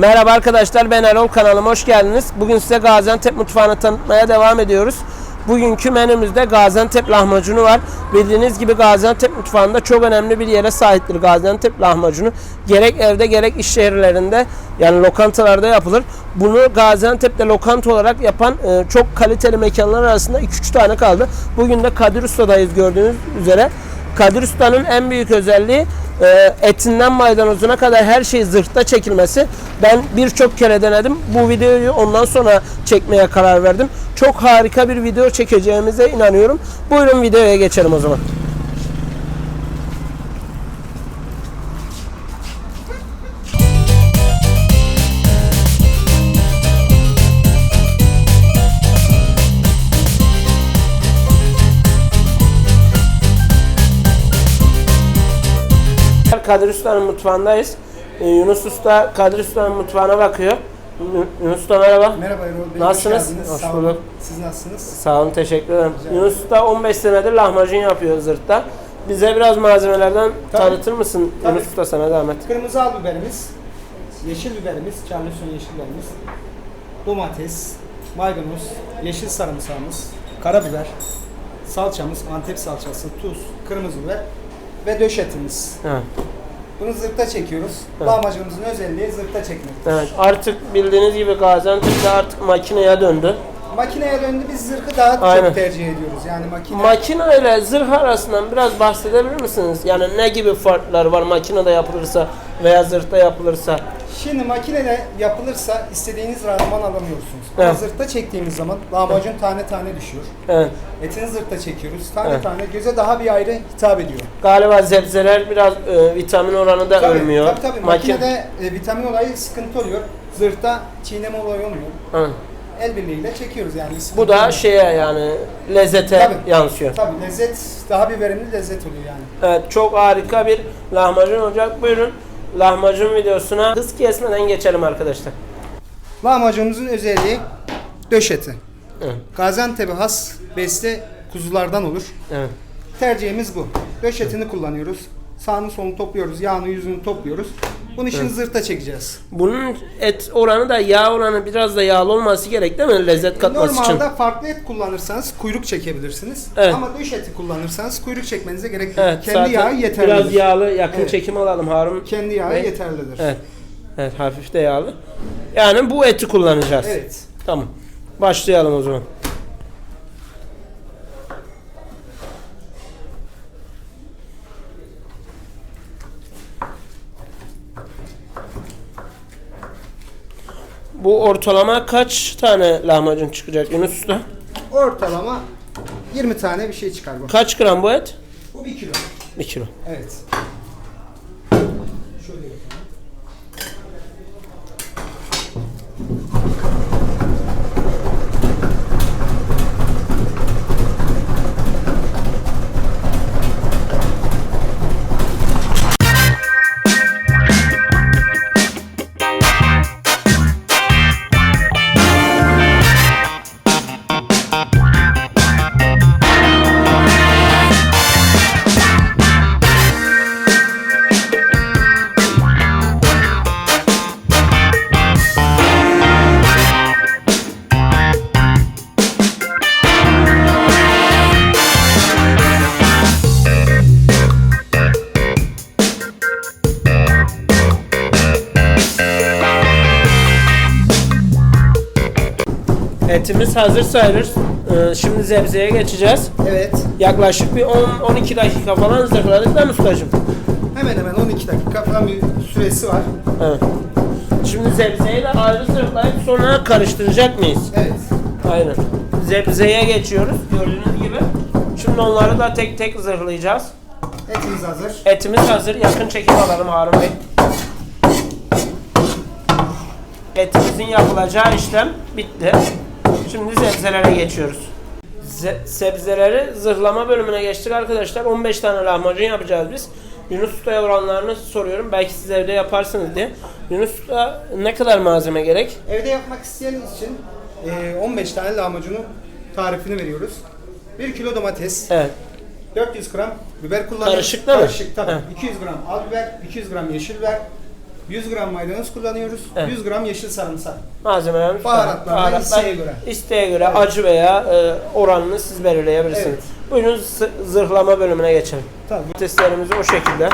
Merhaba arkadaşlar ben Erol kanalıma hoş geldiniz. Bugün size Gaziantep mutfağını tanıtmaya devam ediyoruz. Bugünkü menümüzde Gaziantep lahmacunu var. Bildiğiniz gibi Gaziantep mutfağında çok önemli bir yere sahiptir Gaziantep lahmacunu. Gerek evde gerek iş şehirlerinde yani lokantalarda yapılır. Bunu Gaziantep'te lokanta olarak yapan e, çok kaliteli mekanlar arasında 2-3 tane kaldı. Bugün de Kadir Usta'dayız gördüğünüz üzere. Kadir Usta'nın en büyük özelliği e, etinden maydanozuna kadar her şey zırhta çekilmesi. Ben birçok kere denedim. Bu videoyu ondan sonra çekmeye karar verdim. Çok harika bir video çekeceğimize inanıyorum. Buyurun videoya geçelim o zaman. Kadir Usta'nın mutfağındayız. Ee, Yunus Usta Kadir Usta'nın mutfağına bakıyor. Yun- Yunus Usta merhaba. Merhaba Erol Bey. Nasılsınız? Hoş geldiniz. Hoş Sağ bulduk. olun. Siz nasılsınız? Sağ olun teşekkür ederim. Rica ederim. Yunus Usta 15 senedir lahmacun yapıyor zırhta. Bize biraz malzemelerden Tabii. tanıtır mısın Tabii. Yunus Usta sana zahmet. Kırmızı al biberimiz, yeşil biberimiz, Charleston yeşil biberimiz, domates, maydanoz, yeşil sarımsağımız, karabiber, salçamız, Antep salçası, tuz, kırmızı biber ve döş etimiz. Evet. Bunu zırhta çekiyoruz. Evet. Lahmacunumuzun özelliği zırhta çekmek. Evet, artık bildiğiniz gibi Gaziantep'te artık makineye döndü. Makineye döndü biz zırhı daha Aynen. çok tercih ediyoruz. Yani makine Makine ile zırh arasından biraz bahsedebilir misiniz? Yani ne gibi farklar var makinede yapılırsa veya zırhta yapılırsa? Şimdi makineyle yapılırsa istediğiniz randıman alamıyorsunuz. Ama Evet. zırhta çektiğimiz zaman lahmacun tane tane düşüyor. Evet. Etini zırhta çekiyoruz. Tane Evet. tane göze daha bir ayrı hitap ediyor. Galiba zebzeler biraz e, vitamin oranı da ölmüyor. Tabii tabii. Makin- Makinede e, vitamin olayı sıkıntı oluyor. Zırhta çiğneme olayı olmuyor. Hı. El birliğiyle çekiyoruz yani. Bu da olmuyor. şeye yani lezzete Tabii. yansıyor. Tabii lezzet daha bir verimli lezzet oluyor yani. Evet çok harika bir lahmacun olacak. Buyurun lahmacun videosuna hız kesmeden geçelim arkadaşlar. Lahmacunumuzun özelliği döş eti. Evet. Gaziantep'e has besle kuzulardan olur. Evet. Tercihimiz bu. Döş etini kullanıyoruz. Sağını solunu topluyoruz. Yağını yüzünü topluyoruz. Bunu şimdi zırhta çekeceğiz. Bunun et oranı da yağ oranı biraz da yağlı olması gerek değil mi lezzet katması için? Normalde farklı et kullanırsanız kuyruk çekebilirsiniz. Evet. Ama döş eti kullanırsanız kuyruk çekmenize gerek yok. Evet, Kendi zaten yağı yeterlidir. Biraz yağlı yakın Evet. çekim alalım Harun. Kendi yağı Bey. yeterlidir. Evet. Evet hafif de yağlı. Yani bu eti kullanacağız. Evet. Tamam. Başlayalım o zaman. Bu ortalama kaç tane lahmacun çıkacak Yunus Usta? Ortalama 20 tane bir şey çıkar bu. Kaç gram bu et? Bu 1 kilo. 1 kilo. Evet. Etimiz hazır sayılır. Ee, Şimdi zebzeye geçeceğiz. Evet. Yaklaşık bir 10-12 dakika falan zırhladık mi ustacığım? Hemen hemen 12 dakika falan bir süresi var. Evet. Şimdi zebzeyi de ayrı zırhlayıp sonra karıştıracak mıyız? Evet. Aynen. Zebzeye geçiyoruz gördüğünüz gibi. Şimdi onları da tek tek zırhlayacağız. Etimiz hazır. Etimiz hazır. Yakın çekim alalım Harun Bey. Etimizin yapılacağı işlem bitti. Şimdi sebzelere geçiyoruz. Ze- sebzeleri zırhlama bölümüne geçtik arkadaşlar. 15 tane lahmacun yapacağız biz. Yunus Usta'ya oranlarını soruyorum. Belki siz evde yaparsınız diye. Yunus Usta ne kadar malzeme gerek? Evde yapmak isteyeniniz için eee, 15 tane lahmacunun tarifini veriyoruz. 1 kilo domates, Evet. 400 gram biber kullanıyoruz. Karışık değil mi? Karışık tabii. He. 200 gram al biber, 200 gram yeşil biber, 100 gram maydanoz kullanıyoruz. Evet. 100 gram yeşil sarımsak. Malzemelerimiz Baharatlar da isteğe göre. isteğe göre Evet. acı veya e, oranını siz belirleyebilirsiniz. Evet. Buyurun zırhlama bölümüne geçelim. Tabii. Domateslerimizi o şekilde.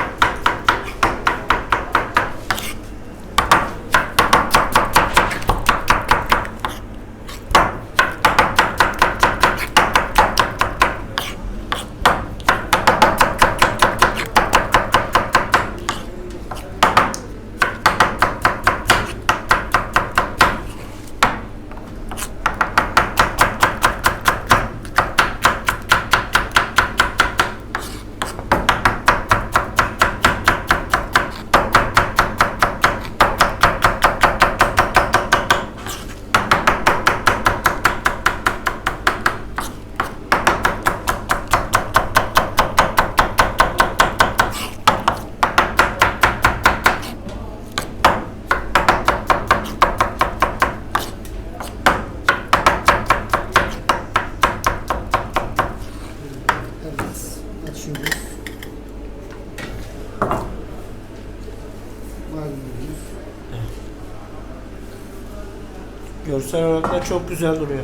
Evet. Açıyoruz. Maydanoz. Görsel olarak da çok güzel duruyor.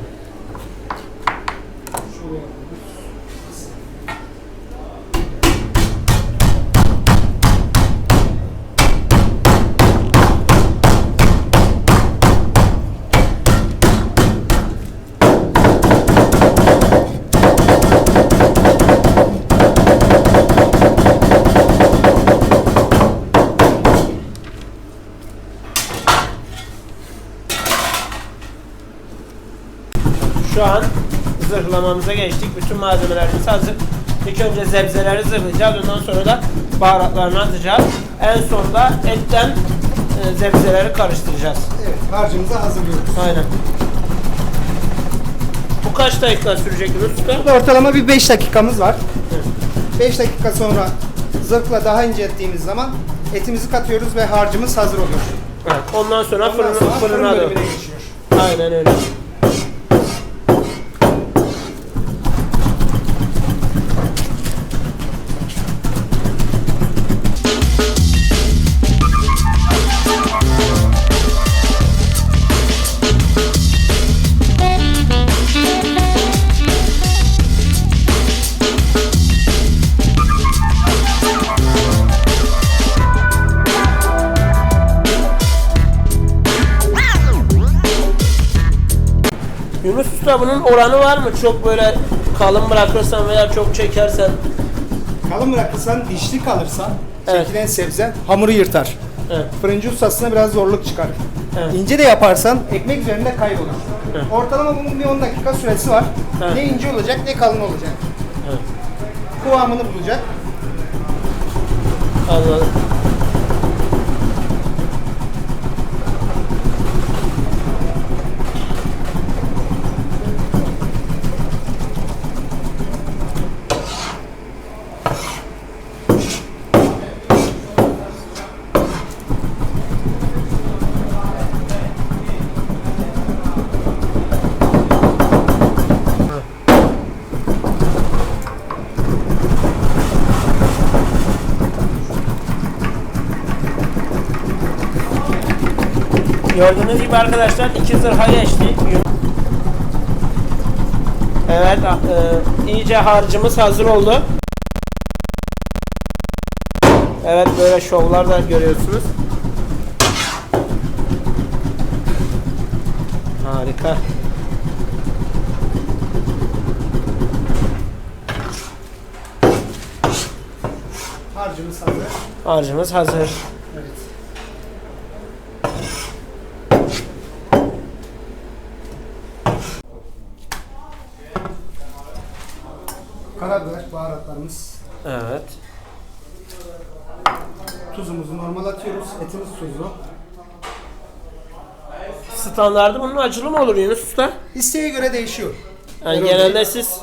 Zırhlamamıza geçtik. Bütün malzemelerimiz hazır. İlk önce zebzeleri zırhlayacağız. Ondan sonra da baharatlarını atacağız. En sonunda etten e, zebzeleri karıştıracağız. Evet, harcımızı hazırlıyoruz. Aynen. Bu kaç dakika sürecek Yunus Usta? Burada ortalama bir 5 dakikamız var. 5 dakika sonra zırhla daha incelttiğimiz zaman etimizi katıyoruz ve harcımız hazır oluyor. Evet. Ondan sonra Ondan fırına, sonra fırın fırına da. bölümüne geçiyor. Aynen öyle. Yunus Usta bunun oranı var mı? Çok böyle kalın bırakırsan veya çok çekersen. Kalın bırakırsan, dişli kalırsa Evet. çekilen sebze hamuru yırtar. Evet. Fırıncı ustasına biraz zorluk çıkarır. Evet. İnce de yaparsan ekmek üzerinde kaybolur. Evet. Ortalama bunun bir 10 dakika süresi var. Evet. Ne ince olacak ne kalın olacak. Evet. Kıvamını bulacak. Anladım. Gördüğünüz gibi arkadaşlar iki zırha geçti. Evet, e, iyice harcımız hazır oldu. Evet, böyle şovlar da görüyorsunuz. Harika. Harcımız hazır. Harcımız hazır. Evet. Karabiber, baharatlarımız, Evet. tuzumuzu normal atıyoruz. Etimiz tuzlu. Standardı bunun acılı mı olur Yunus Usta? İsteğe göre değişiyor. Yani Erol genelde siz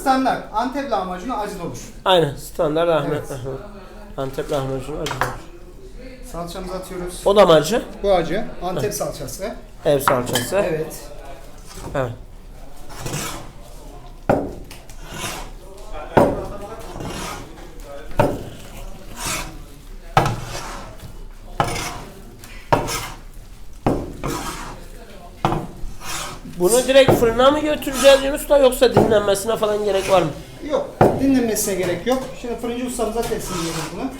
standart Antep lahmacunu acılı olur. aynen standart Ahmet Evet. Antep lahmacunu acılı olur. Salçamızı atıyoruz. O da mı acı? Bu acı. Antep salçası. Ev salçası. Evet. Evet. Bunu direkt fırına mı götüreceğiz Yunus da yoksa dinlenmesine falan gerek var mı? Yok, dinlenmesine gerek yok. Şimdi fırıncı ustamıza teslim ediyoruz bunu.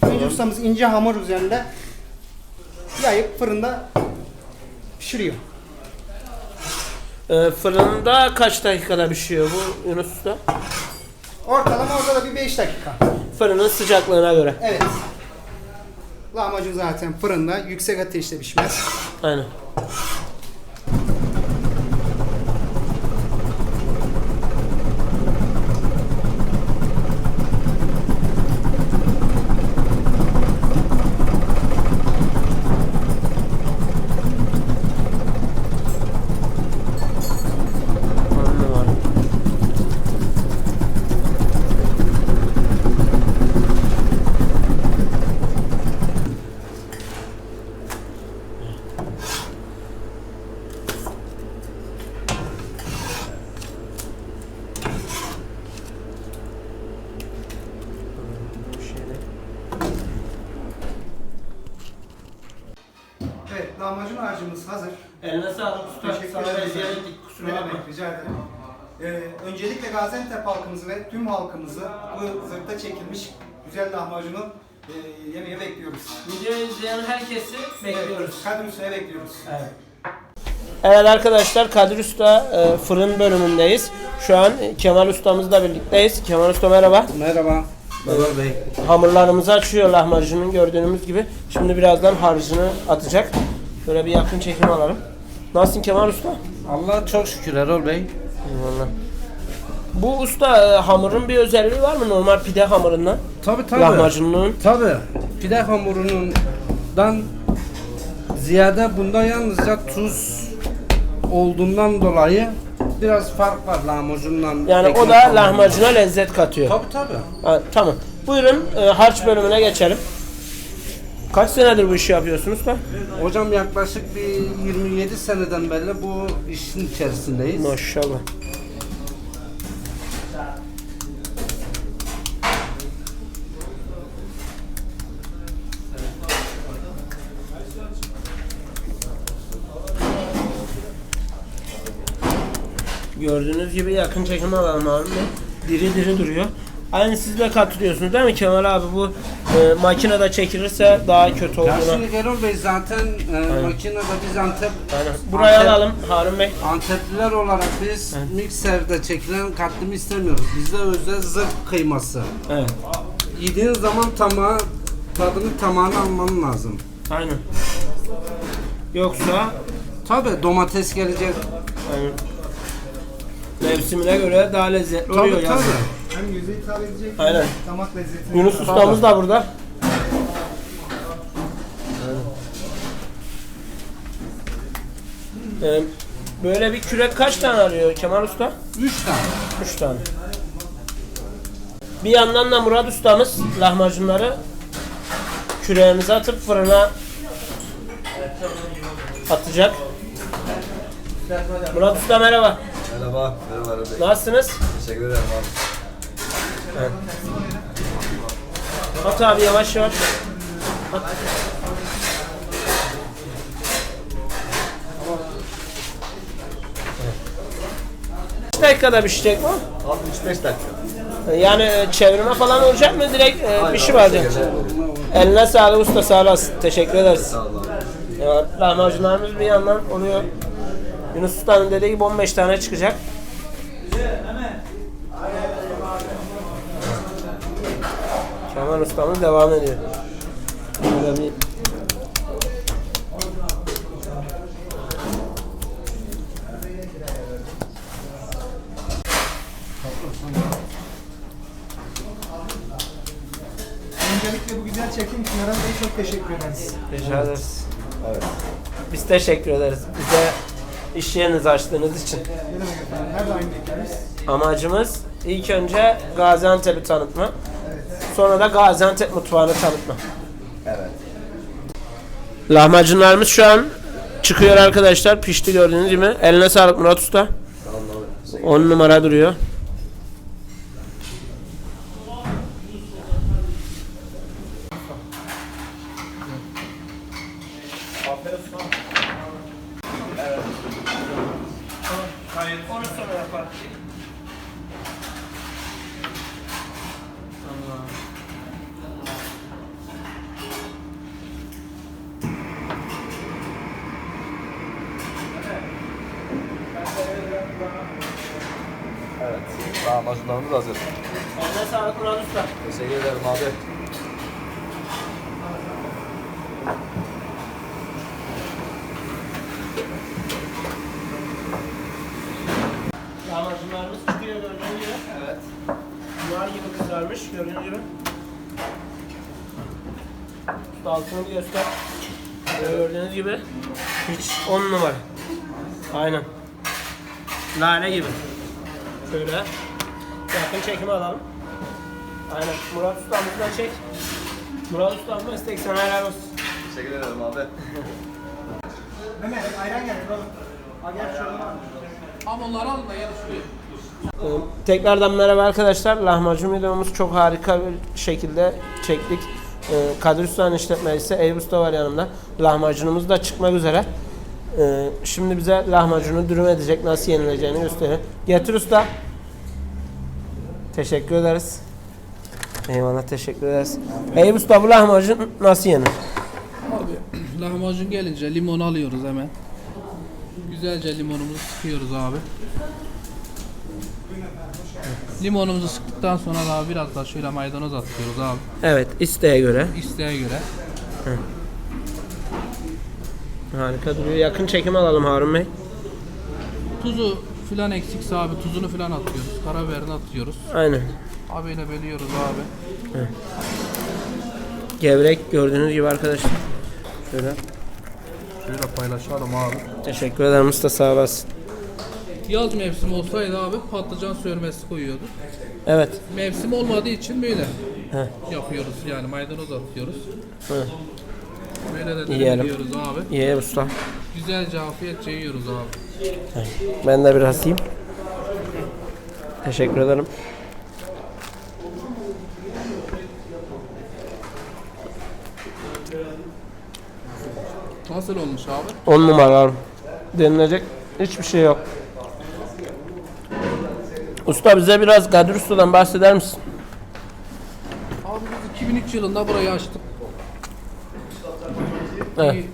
Fırıncı ustamız ince hamur üzerinde yayıp fırında pişiriyor. Ee, fırında kaç dakikada pişiyor bu Yunus Usta? Ortalama orada da bir 5 dakika. Fırının sıcaklığına göre. Evet. Lahmacun zaten fırında yüksek ateşte pişmez. Aynen. Anlamadım. Bu şeyde. Evet, lahmacun harcımız hazır. Eline sağlık usta. Teşekkür Sana ederim. eziyet ettik. Kusura Ne bakma. demek, rica ederim. Ee, öncelikle Gaziantep halkımızı ve tüm halkımızı bu zırhta çekilmiş lahmacunu e, yemeye bekliyoruz. Videoyu izleyen herkesi bekliyoruz. Evet, Kadir Usta'ya bekliyoruz. Evet. Evet arkadaşlar Kadir Usta e, fırın bölümündeyiz. Şu an Kemal Ustamızla birlikteyiz. Kemal Usta merhaba. Merhaba. Baba Bey. Hamurlarımızı açıyor lahmacunun gördüğünüz gibi. Şimdi birazdan harcını atacak. Şöyle bir yakın çekim alalım. Nasılsın Kemal Usta? Allah çok şükür Erol Bey. Eyvallah. Bu usta e, hamurun bir özelliği var mı normal pide hamurundan? Tabi tabi. Lahmacunluğun. Tabi. Pide hamurundan ziyade bunda yalnızca tuz olduğundan dolayı biraz fark var lahmacundan. Yani o da hamurundan. lahmacuna lezzet katıyor. Tabi tabi. Ha, tamam. Buyurun e, harç bölümüne geçelim. Kaç senedir bu işi yapıyorsunuz da? Hocam yaklaşık bir 27 seneden beri bu işin içerisindeyiz. Maşallah. Gördüğünüz gibi yakın çekim alalım abi. Diri diri duruyor. Aynı siz de katılıyorsunuz değil mi Kemal abi bu e, makinede çekilirse daha kötü Ya olduğuna. şimdi Erol Bey zaten e, makinede biz Antep, Aynen. Burayı Antep- alalım Harun Bey. Antepliler olarak biz mikserde çekilen katlimi istemiyoruz. Bizde özel zırh kıyması. Evet. Yediğin zaman tamağı, tadını tamamını alman lazım. Aynen. Yoksa Tabi domates gelecek. yani mevsimine göre daha lezzetli oluyor Tabi yani. Hem yüze hitap edecek hem Aynen. damak lezzetine. Yunus ustamız da burada. Ee, böyle bir kürek kaç tane arıyor Kemal Usta? Üç tane. 3 tane. Bir yandan da Murat ustamız lahmacunları küreğimize atıp fırına atacak. Murat usta merhaba. Merhaba, merhaba Bey. Nasılsınız? Teşekkür ederim abi. At abi yavaş yavaş. At. Kaç dakikada pişecek bu? 65 dakika. Yani e, çevirme falan olacak mı? Direkt e, bir şey var diyor. Geçer. Eline sağlık usta sağ olasın. Teşekkür ederiz. Sağ olun. Evet, lahmacunlarımız bir yandan oluyor. Yunus Usta'nın dediği gibi 15 tane çıkacak. Kemal Usta'mız devam ediyor. Böyle bir Öncelikle bu güzel çekim için Eren Bey çok teşekkür ederiz. rica ederiz. Evet. Biz teşekkür ederiz. Bize iş yerinizi açtığınız için. Ne demek efendim? Her daim bekleriz. Amacımız ilk önce Gaziantep'i tanıtma. Sonra da Gaziantep mutfağını tanıtma. Evet. Lahmacunlarımız şu an çıkıyor arkadaşlar. Pişti gördüğünüz gibi. Eline sağlık Murat Usta. Sağ olun abi. Teşekkür 10 numara duruyor. Lahmacunlarımız hazır. Eline sağlık Murat Usta. Teşekkür ederim abi. Lahmacunlarımız çıkıyor gördüğünüz gibi. Evet. Nar gibi kızarmış gördüğünüz gibi. Usta altını bir göster. Böyle Gördüğünüz gibi hiç 10 numara. Aynen. Nane gibi. Şöyle yakın çekimi alalım. Aynen. Murat ustamızdan çek. Murat ustamız meslek sana helal olsun. Teşekkür ederim abi. Mehmet ayran gel. Ha gel şöyle. Ee, Tekrardan merhaba arkadaşlar. Lahmacun videomuz çok harika bir şekilde çektik. Ee, Kadir Usta'nın işletmecisi Eyüp Usta var yanımda. Lahmacunumuz da çıkmak üzere. Ee, Şimdi bize lahmacunu dürüm edecek, nasıl yenileceğini gösteriyor. Getir usta. Teşekkür ederiz. Eyvallah teşekkür ederiz. Eyüp Usta bu lahmacun nasıl yenir? Abi lahmacun gelince limon alıyoruz hemen. Güzelce limonumuzu sıkıyoruz abi. Limonumuzu sıktıktan sonra da biraz da şöyle maydanoz atıyoruz abi. Evet isteğe göre. İsteğe göre. Harika duruyor. Yakın çekim alalım Harun Bey. Tuzu filan eksikse abi tuzunu filan atıyoruz. Karabiberini atıyoruz. Aynen. Abiyle bölüyoruz abi. Gevrek gördüğünüz gibi arkadaşlar. Şöyle. Şöyle paylaşalım abi. Teşekkür ederim usta sağ olasın. Yaz mevsimi olsaydı abi patlıcan sörmesi koyuyorduk. Evet. Mevsim olmadığı için böyle Heh. yapıyoruz yani maydanoz atıyoruz. Hı. Böyle de Yiyelim. ediyoruz abi. İyi usta. Güzelce afiyetçe yiyoruz abi. Ben de biraz yiyeyim. Teşekkür ederim. Nasıl olmuş abi? 10 numara. Denilecek hiçbir şey yok. Usta bize biraz Kadir Usta'dan bahseder misin? Abi biz 2003 yılında burayı açtık. Evet.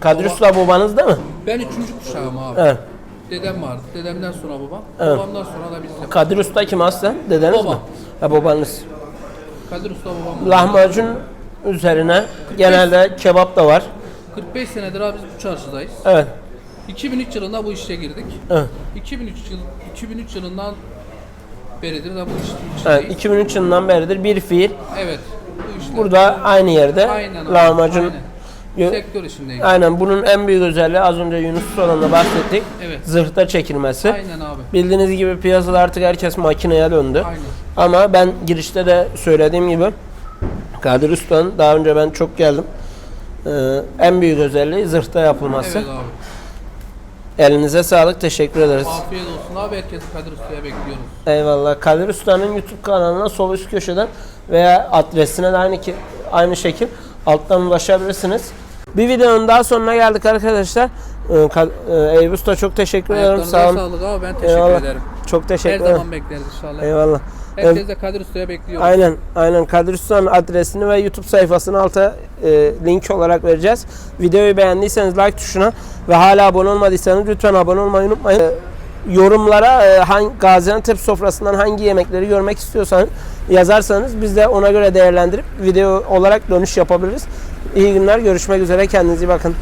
Kadir Usta babanız değil mi? Ben üçüncü kuşağım abi. Evet. Dedem vardı. Dedemden sonra babam. Evet. Babamdan sonra da biz. Kadir Usta kim aslen? Dedeniz Baba. mi? Ha babanız. Kadir Usta babam. Lahmacun üzerine genelde kebap da var. 45 senedir abi biz bu çarşıdayız. Evet. 2003 yılında bu işe girdik. Evet. 2003 yıl 2003 yılından beridir de bu iş evet. içindeyiz. 2003 yılından beridir bir fiil. Evet. Bu işte. Burada aynı yerde Aynen abi, lahmacun aynen. Sektör işindeyiz. Aynen bunun en büyük özelliği az önce Yunus da bahsettik. Evet. Zırhta çekilmesi. Aynen abi. Bildiğiniz gibi piyasada artık herkes makineye döndü. Aynen. Ama ben girişte de söylediğim gibi Kadir Usta'nın daha önce ben çok geldim. Ee, en büyük özelliği zırhta yapılması. Evet abi. Elinize sağlık. Teşekkür ederiz. Afiyet olsun abi. Herkesi Kadir Usta'ya bekliyoruz. Eyvallah. Kadir Usta'nın YouTube kanalına sol üst köşeden veya adresine de aynı ki aynı şekil alttan ulaşabilirsiniz. Bir videonun daha sonuna geldik arkadaşlar. Ee, e, Eyüp Usta çok teşekkür ederim. Sağ olun. sağlık abi. Ben teşekkür Eyvallah. ederim. Çok Her teşekkür ederim. zaman bekleriz inşallah. Eyvallah. Herkes de Kadir Usta'ya bekliyoruz. Aynen, aynen. Kadir Usta'nın adresini ve YouTube sayfasını alta e, link olarak vereceğiz. Videoyu beğendiyseniz like tuşuna ve hala abone olmadıysanız lütfen abone olmayı unutmayın. E, yorumlara e, hangi Gaziantep sofrasından hangi yemekleri görmek istiyorsanız yazarsanız biz de ona göre değerlendirip video olarak dönüş yapabiliriz. İyi günler, görüşmek üzere. Kendinize iyi bakın.